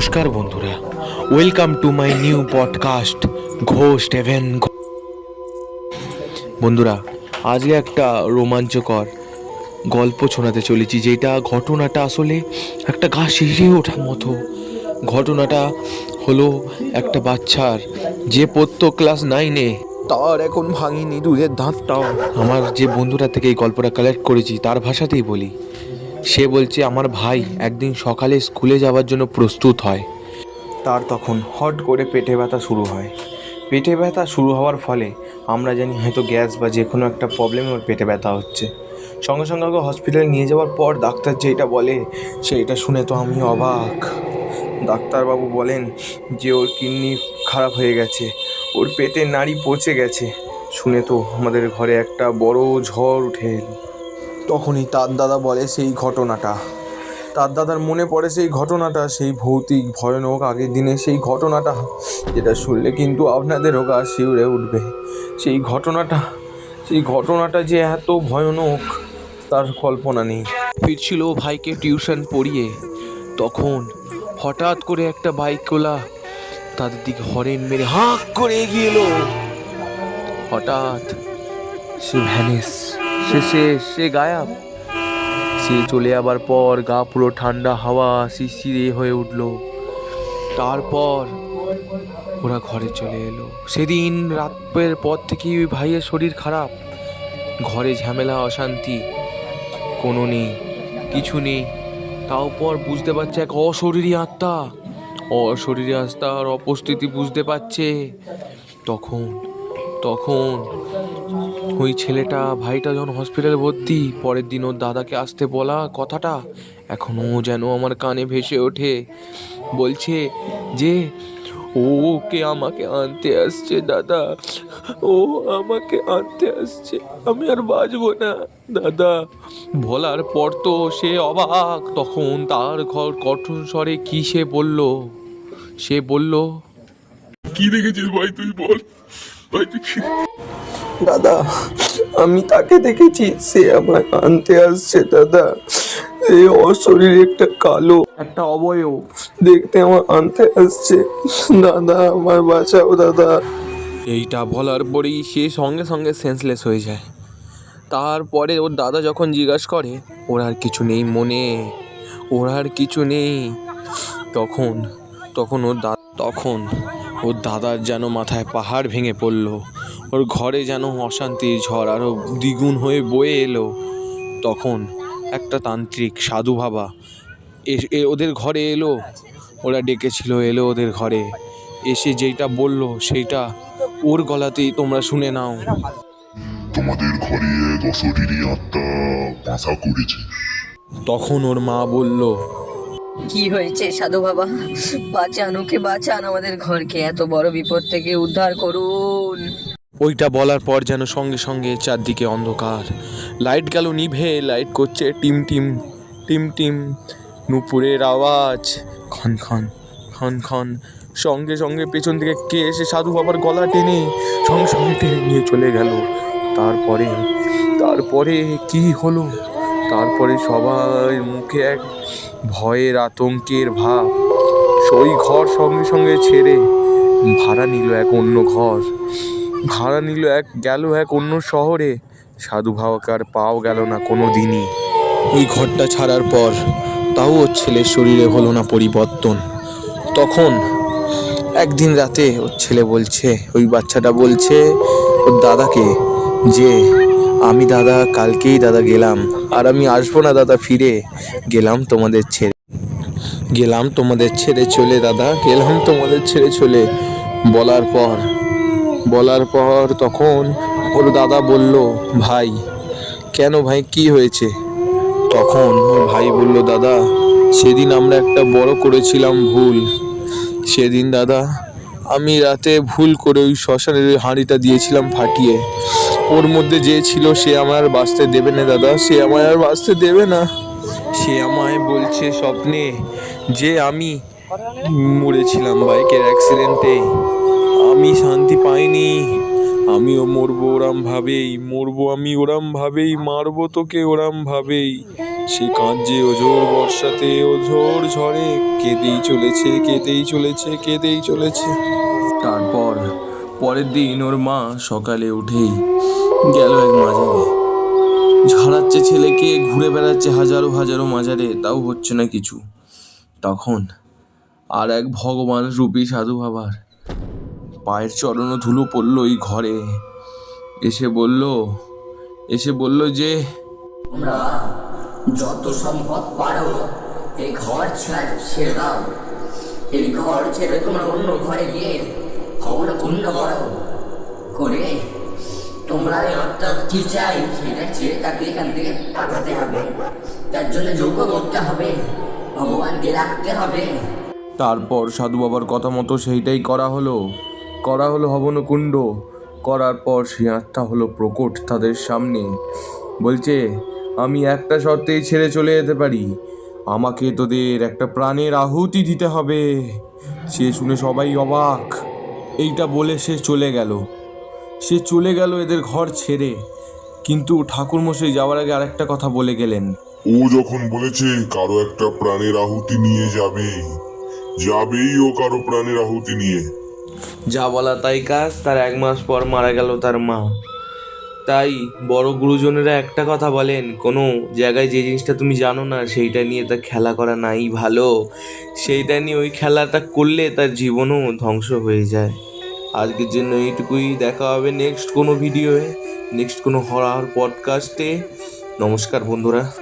নমস্কার বন্ধুরা। Welcome to my new podcast Ghosh heaven বন্ধুরা, আজকে একটা রোমাঞ্চকর গল্প শোনাতে চলেছি, যেটা ঘটনাটা আসলে একটা গা শিহরে ওঠার মতো। ঘটনাটা হলো একটা বাচ্চার যে পড়তো ক্লাস নাইনে তার এখন ভাঙিনি দুধের দাঁতটাও। আমার যে বন্ধুরা থেকে এই গল্পটা কালেক্ট করেছি, তার ভাষাতেই বলি। সে বলছে, আমার ভাই একদিন সকালে স্কুলে যাওয়ার জন্য প্রস্তুত হয়। তার তখন হট করে পেটে ব্যথা শুরু হয়। পেটে ব্যথা শুরু হওয়ার ফলে আমরা জানি হয়তো গ্যাস বা যে কোনো একটা প্রবলেমে ওর পেটে ব্যথা হচ্ছে। সঙ্গে সঙ্গে ওকে হসপিটালে নিয়ে যাওয়ার পর ডাক্তার যেটা বলে, সেইটা শুনে তো আমি অবাক। ডাক্তারবাবু বলেন যে ওর কিডনি খারাপ হয়ে গেছে, ওর পেটের নাড়ি পচে গেছে। শুনে তো আমাদের ঘরে একটা বড় ঝড় উঠে এলো। তখনই তার দাদা বলে সেই ঘটনাটা। তার দাদার মনে পড়ে সেই ঘটনাটা, সেই ভৌতিক, ভয়ানক আগের দিনে সেই ঘটনাটা, যেটা শুনলে কিন্তু আপনাদেরও গা শিউরে উঠবে। সেই ঘটনাটা সেই ঘটনাটা যে এত ভয়ানক, তার কল্পনা নেই। ফিরছিল ভাইকে টিউশন পড়িয়ে। তখন হঠাৎ করে একটা বাইক বাইকওয়ালা তাদের দিকে হরেন মেরে হাঁক করে এগিয়ে এলো। হঠাৎ সে ভ্যানিস সে সে গায়াব। সে চলে যাবার পর গা পুরো ঠান্ডা হাওয়া শিশিরে হয়ে উঠল। তারপর ওরা ঘরে চলে এলো। সেদিন রাতের পর থেকে ওই ভাইয়ের শরীর খারাপ। ঘরে ঝামেলা, অশান্তি কোনো নেই, কিছু নেই। তাও পর বুঝতে পারছে এক অশরীরী আত্মা। অশরীরী আত্মার অপস্থিতি বুঝতে পারছে। তখন তখন ওই ছেলেটা ভাইটা যখন হসপিটালে ভর্তি, পরের দিন ওর দাদাকে আসতে বলা কথাটা এখনও যেন আমার কানে ভেসে ওঠে। বলছে যে ওকে আমাকে আনতে আসছে, দাদা। ও আমাকে আনতে আসছে। আমি আর বাঁচবো না, দাদা। বলার পর তো সে অবাক। তখন তার ঘর কঠোর স্বরে কি সে বলল? সে বলল, কি দেখেছিস ভাই তুই বল? ভাই তুই দাদা, আমি তাকে দেখেছি, সে আমায় আনতে আসছে, দাদা। এই অশরীর একটা কালো, একটা অবয়ব, দেখতে আমার আনতে আসছে। দাদা আমার বাঁচাও, দাদা। এইটা বলার পরেই সে সঙ্গে সঙ্গে সেন্সলেস হয়ে যায়। তারপরে ওর দাদা যখন জিজ্ঞাসা করে, ওর আর কিছু নেই মনে, ওর আর কিছু নেই? তখন তখন ওর দা, তখন ওর দাদার যেন মাথায় পাহাড় ভেঙে পড়ল। ওর ঘরে যেন অশান্তির ঝড় আরও দ্বিগুণ হয়ে বয়ে এলো। তখন একটা তান্ত্রিক সাধু বাবা এ- ওদের ঘরে এলো। ওরা ডেকেছিল এলো ওদের ঘরে। এসে যেইটা বলল সেইটা ওর গলাতেই তোমরা শুনে নাও। তোমাদের ঘরে এক অশরীরী আত্মা বাসা করেছে। তখন ওর মা বলল কি হয়েছে সাধু বাবা? বাঁচান ওকে বাঁচান আমাদের ঘরকে। এত বড় বিপদ থেকে উদ্ধার করুন। ওইটা বলার পর যেন সঙ্গে সঙ্গে চারদিকে অন্ধকার। লাইট গেল নিভে, লাইট করছে টিম টিম টিম টিম। নুপুরের আওয়াজ খন খন খন খন সঙ্গে সঙ্গে পেছন থেকে কে এসে সাধু বাবার গলা টেনে সঙ্গে সঙ্গে টেনে নিয়ে চলে গেল। তারপরে তারপরে কি হলো? তারপরে সবার মুখে এক ভয়ের আতঙ্কের ভাব। সেই ঘর সঙ্গে সঙ্গে ছেড়ে ভাড়া নিল এক অন্য ঘর। ভাড়া নিল এক, গেল এক অন্য শহরে। সাধু ভাবাকার পাও গেল না কোনো দিনই। ওই ঘরটা ছাড়ার পর তাও ওর ছেলের শরীরে হলো না পরিবর্তন। তখন একদিন রাতে ওর ছেলে বলছে, ওই বাচ্চাটা বলছে ওর দাদাকে যে, আমি দাদা, কালকেই দাদা গেলাম। আর আমি আসব না দাদা ফিরে। গেলাম তোমাদের ছেড়ে, গেলাম তোমাদের ছেড়ে চলে দাদা, গেলাম তোমাদের ছেড়ে চলে। বলার পর বলার পর তখন ওর দাদা বলল, ভাই, কেন ভাই, কি হয়েছে? তখন ওর ভাই বলল, দাদা, সেদিন আমরা একটা বড় করেছিলাম ভুল। সেদিন দাদা, আমি রাতে ভুল করে ওই শ্মশানের ওই হাঁড়িটা দিয়েছিলাম ফাটিয়ে। ওর মধ্যে যে ছিল সে আমার বাঁচতে দেবে না, দাদা, সে আমায় আর বাঁচতে দেবে না। সে আমায় বলছে, স্বপ্নে, যে আমি মরেছিলাম বাইকের অ্যাক্সিডেন্টে আমি শান্তি পাইনি। আমিও মরবো ওরাম ভাবেই, মরবো আমি ওরাম ভাবেই, মারবো তোকে ওরাম ভাবেই। সে কাঁদছে ওঝোর বর্ষাতে ওঝোর ঝড়ে, কেঁদেই চলেছে কেঁদেই চলেছে কেঁদেই চলেছে। তারপর পরের দিন ওর মা সকালে উঠেই গেল এক মাজারে। ঝাড়াচ্ছে ছেলেকে, ঘুরে বেড়াচ্ছে হাজারো হাজারো মাজারে, তাও হচ্ছে না কিছু। তখন আর এক ভগবান রূপী সাধু বাবার পায়ের চরণ ধুলো পড়ল ওই ঘরে। এসে বলল এসে বলল যে তোমরা যত সম্ভব পারো এই ঘর ছেড়ে ছেড়ে দাও। এই ঘর ছেড়ে তোমরা অন্য ঘরে গিয়ে খবর পূর্ণ করো। করে তোমরা এই আত্মা কি চাই সেটা ছেড়ে তাকে এখান থেকে পাঠাতে হবে। তার জন্য যোগ্য করতে হবে ভগবানকে রাখতে হবে। তারপর সাধু বাবার কথা মতো সেইটাই করা হলো। করা হলো হবনকুণ্ড করার পর সেই আত্মা হলো প্রকট তাদের সামনে। বলছে, আমি একটা শর্তেই ছেড়ে চলে যেতে পারি। আমাকে তোদের একটা প্রাণের আহুতি দিতে হবে। সে শুনে সবাই অবাক। এইটা বলে সে চলে গেল। সে চলে গেল এদের ঘর ছেড়ে। কিন্তু ঠাকুরমশাই যাওয়ার আগে আরেকটা কথা বলে গেলেন। ও যখন বলেছে, কারও একটা প্রাণের আহুতি নিয়ে যাবে। যাবেই ও কারও প্রাণের আহুতি নিয়ে। যা বলা তাই কাজ, তার এক মাস পর মারা গেল তার মা। তাই বড় গুরুজনেরা একটা কথা বলেন, কোনো জায়গায় যে জিনিসটা তুমি জানো না, সেইটা নিয়ে তার খেলা করা নাই ভালো। সেইটা নিয়ে ওই খেলাটা করলে তার জীবনও ধ্বংস হয়ে যায়। আজকের জন্য এইটুকুই, দেখা হবে নেক্সট কোনো ভিডিওয়ে নেক্সট কোনো হরার পডকাস্টে নমস্কার বন্ধুরা।